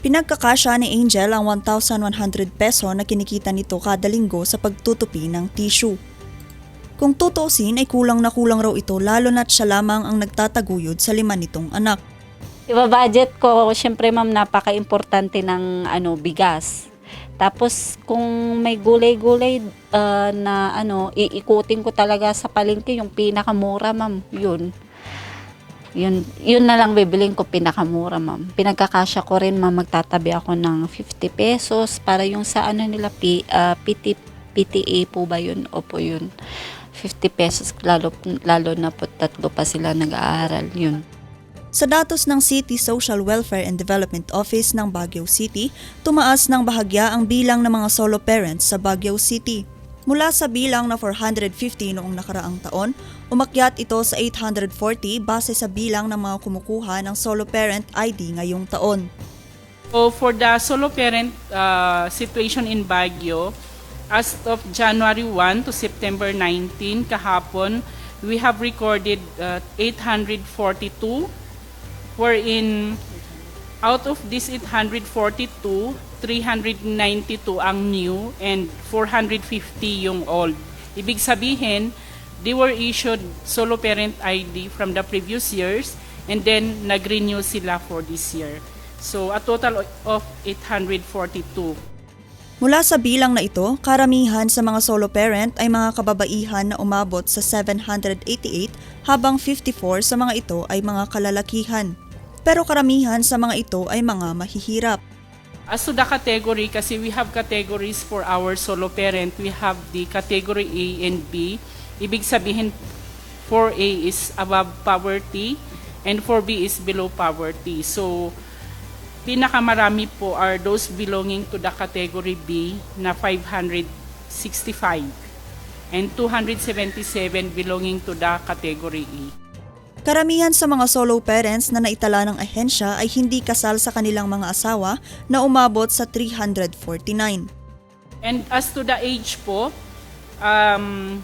Pinagkakasya ni Angel ang 1,100 peso na kinikita nito kada linggo sa pagtutupi ng tissue. Kung tutuusin ay kulang na kulang raw ito lalo na't siya lamang ang nagtataguyod sa lima nitong anak. Iba-budget ko, syempre ma'am, napaka-importante ng ano, bigas. Tapos kung may gulay-gulay ah, na ano, iikutin ko talaga sa palengke yung pinakamura, ma'am. Yun. Yun, yun na lang bibiling ko pinakamura, ma'am. Pinagkakasya ko rin, ma'am, magtatabi ako ng 50 pesos para yung sa ano nila, P, ah, PT, PTA po ba yun? Opo, yun. 50 pesos, lalo, lalo na po tatlo pa sila nag-aaral, yun. Sa datos ng City Social Welfare and Development Office ng Baguio City, tumaas ng bahagya ang bilang ng mga solo parents sa Baguio City. Mula sa bilang na 450 noong nakaraang taon, umakyat ito sa 840 base sa bilang ng mga kumukuha ng solo parent ID ngayong taon. So for the solo parent uh, situation in Baguio, as of January 1 to September 19 kahapon, we have recorded uh, 842 wherein out of this 842, 392 ang new and 450 yung old. Ibig sabihin, they were issued solo parent ID from the previous years and then nag-renew sila for this year. So a total of 842. Mula sa bilang na ito, karamihan sa mga solo parent ay mga kababaihan na umabot sa 788 habang 54 sa mga ito ay mga kalalakihan. Pero karamihan sa mga ito ay mga mahihirap. As to the category, kasi we have categories for our solo parent. We have the category A and B. Ibig sabihin, 4A is above poverty and 4B is below poverty. So, pinakamarami po are those belonging to the category B na 565 and 277 belonging to the category E. Karamihan sa mga solo parents na naitala ng ahensya ay hindi kasal sa kanilang mga asawa na umabot sa 349. And as to the age po, um,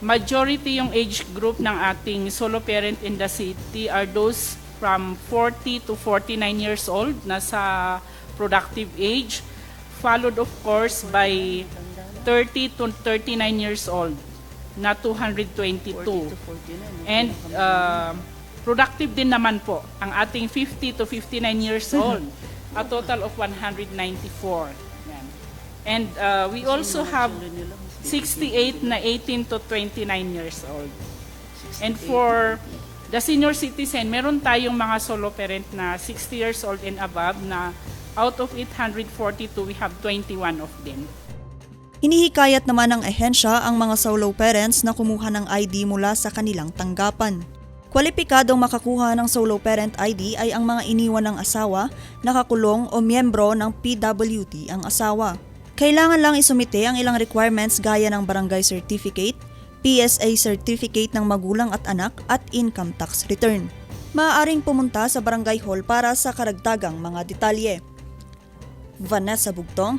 majority yung age group ng ating solo parent in the city are those from 40 to 49 years old, nasa productive age, followed of course by 30 to 39 years old, na 222. And uh, productive din naman po ang ating 50 to 59 years old, a total of 194. Yan. And uh, we also have 68 na 18 to 29 years old. And for the senior citizen, meron tayong mga solo parent na 60 years old and above na out of 842, we have 21 of them. Hinihikayat naman ng ahensya ang mga solo parents na kumuha ng ID mula sa kanilang tanggapan. Kwalipikadong makakuha ng solo parent ID ay ang mga iniwan ng asawa, nakakulong o miyembro ng PWT ang asawa. Kailangan lang isumite ang ilang requirements gaya ng barangay certificate, PSA certificate ng magulang at anak at income tax return. Maaaring pumunta sa barangay hall para sa karagdagang mga detalye. Vanessa Bugtong